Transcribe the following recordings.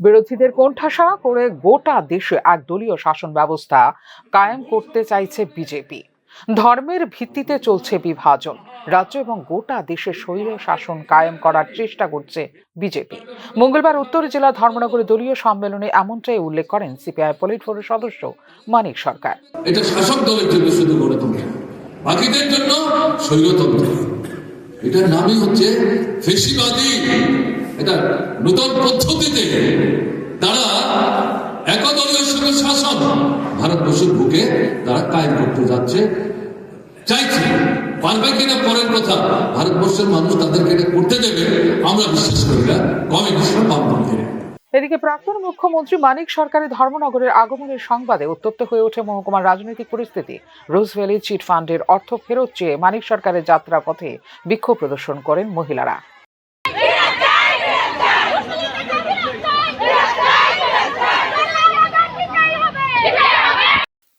বিরোধীদের কোণঠাসা করে গোটা দেশে এক দলীয় শাসন ব্যবস্থা কায়েম করতে চাইছে বিজেপি। ধর্মের ভিত্তিতে চলছে বিভাজন। রাজ্য এবং গোটা দেশে স্বৈর শাসন কায়েম করার চেষ্টা করছে বিজেপি। মঙ্গলবার উত্তর জেলা ধর্মনগরে দলীয় সম্মেলনে এমনটাই উল্লেখ করেন সিপিআই পলিট ফোরের সদস্য মানিক সরকার। এটা শাসক দলের জন্য শুধু বাকিদের জন্য স্বৈরতন্ত্র। এটার নামই হচ্ছে ফেসিবাদী এটা পদ্ধতিতে তারা শাসন ভারতবর্ষের বুকে তারা করতে যাচ্ছে। চাইছে, পারবে কিনা পরের কথা, ভারতবর্ষের মানুষ তাদেরকে এটা করতে দেবে, আমরা বিশ্বাস করি না এদিকে প্রাক্তন মুখ্যমন্ত্রী মানিক সরকারের ধর্মনগরের আগমনের সংবাদে উত্তপ্ত হয়ে ওঠে মহকুমার রাজনৈতিক পরিস্থিতি। রোজভ্যালি চিট ফান্ডের অর্থ ফেরত চেয়ে মানিক সরকারের যাত্রা পথে বিক্ষোভ প্রদর্শন করেন মহিলারা।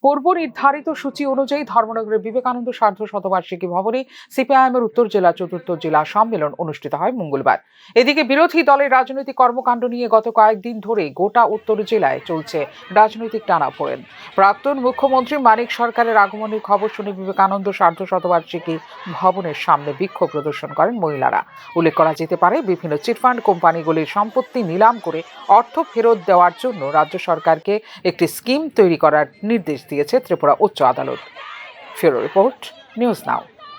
পূর্ব নির্ধারিত সূচি অনুযায়ী ধর্মনগরের বিবেকানন্দ সার্ধ শতবার্ষিকী ভবনে সিপিআইএমের উত্তর জেলা, চতুর্থ জেলা সম্মেলন অনুষ্ঠিত হয় মঙ্গলবার। এদিকে বিরোধী দলের রাজনৈতিক কর্মকাণ্ড নিয়ে গত কয়েকদিন ধরে গোটা উত্তর জেলায় চলছে রাজনৈতিক টানাপোড়েন। প্রাক্তন মুখ্যমন্ত্রী মানিক সরকারের আগমনের খবর শুনে বিবেকানন্দ সার্ধ শতবার্ষিকী ভবনের সামনে বিক্ষোভ প্রদর্শন করেন মহিলারা। উল্লেখ করা যেতে পারে, বিভিন্ন চিটফান্ড কোম্পানিগুলির সম্পত্তি নিলাম করে অর্থ ফেরত দেওয়ার জন্য রাজ্য সরকারকে একটি স্কিম তৈরি করার নির্দেশ দিয়েছে ত্রিপুরা উচ্চ আদালত। ফিরো রিপোর্ট নিউজ নাও।